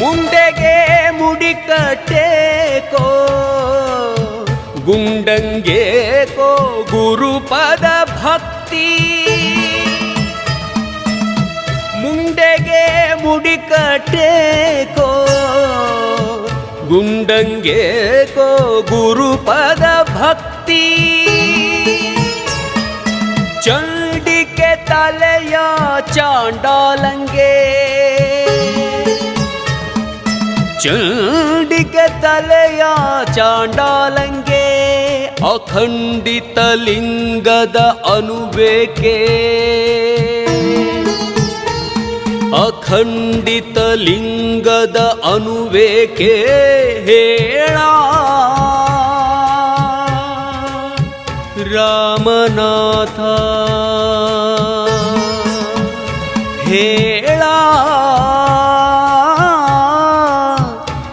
ಮುಂಡೆಗೆ ಮುಡಿಕಟ್ಟೇಕೋ ಗುಂಡಂಗೇಕೋ ಗುರುಪದ ಭಕ್ತಿ. ಮುಂಡೆಗೆ ಮುಡಿಕಟ್ಟೇಕೋ ಗುಂಡಂಗೇಕೋ ಗುರುಪದ ಭಕ್ತಿ. ಚಂಡಿಕೆ ತಲೆಯ ಚಾಂಡಾಲಂಗೆ ಚಂಡಿಕೆ ತಲೆಯ ಚಾಂಡಾಲಂಗೆ ಅಖಂಡಿತ ಲಿಂಗದ ಅನುಬೇಕೆ ಅಖಂಡಿತ ಲಿಂಗದ ಅನುವೇಕೆ ಹೇಳ. ರಾಮನಾಥ ಹೇಳ.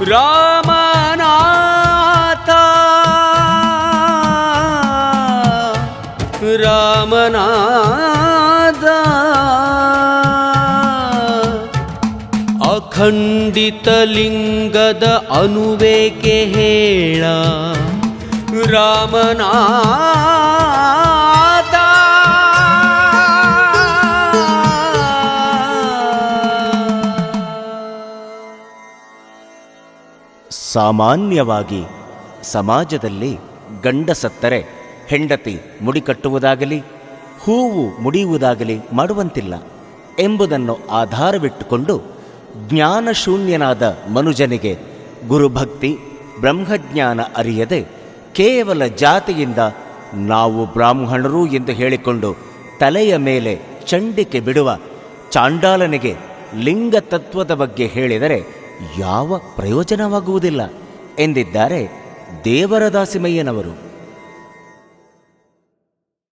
ರಾಮನಾಥ. ರಾಮನಾಥ. ಅಖಂಡಿತ ಲಿಂಗದ ಅನುವೇಕೆ ಹೇಳ. ರಾಮನಾಥ. ಸಾಮಾನ್ಯವಾಗಿ ಸಮಾಜದಲ್ಲಿ ಗಂಡ ಸತ್ತರೆ ಹೆಂಡತಿ ಮುಡಿಕಟ್ಟುವುದಾಗಲಿ, ಹೂವು ಮುಡಿಯುವುದಾಗಲಿ ಮಾಡುವಂತಿಲ್ಲ ಎಂಬುದನ್ನು ಆಧಾರವಿಟ್ಟುಕೊಂಡು ಜ್ಞಾನಶೂನ್ಯನಾದ ಮನುಜನಿಗೆ ಗುರುಭಕ್ತಿ, ಬ್ರಹ್ಮಜ್ಞಾನ ಅರಿಯದೆ ಕೇವಲ ಜಾತಿಯಿಂದ ನಾವು ಬ್ರಾಹ್ಮಣರು ಎಂದು ಹೇಳಿಕೊಂಡು ತಲೆಯ ಮೇಲೆ ಚಂಡಿಕೆ ಬಿಡುವ ಚಾಂಡಾಲನಿಗೆ ಲಿಂಗತತ್ವದ ಬಗ್ಗೆ ಹೇಳಿದರೆ ಯಾವ ಪ್ರಯೋಜನವಾಗುವುದಿಲ್ಲ ಎಂದಿದ್ದಾರೆ ದೇವರದಾಸಿಮಯ್ಯನವರು.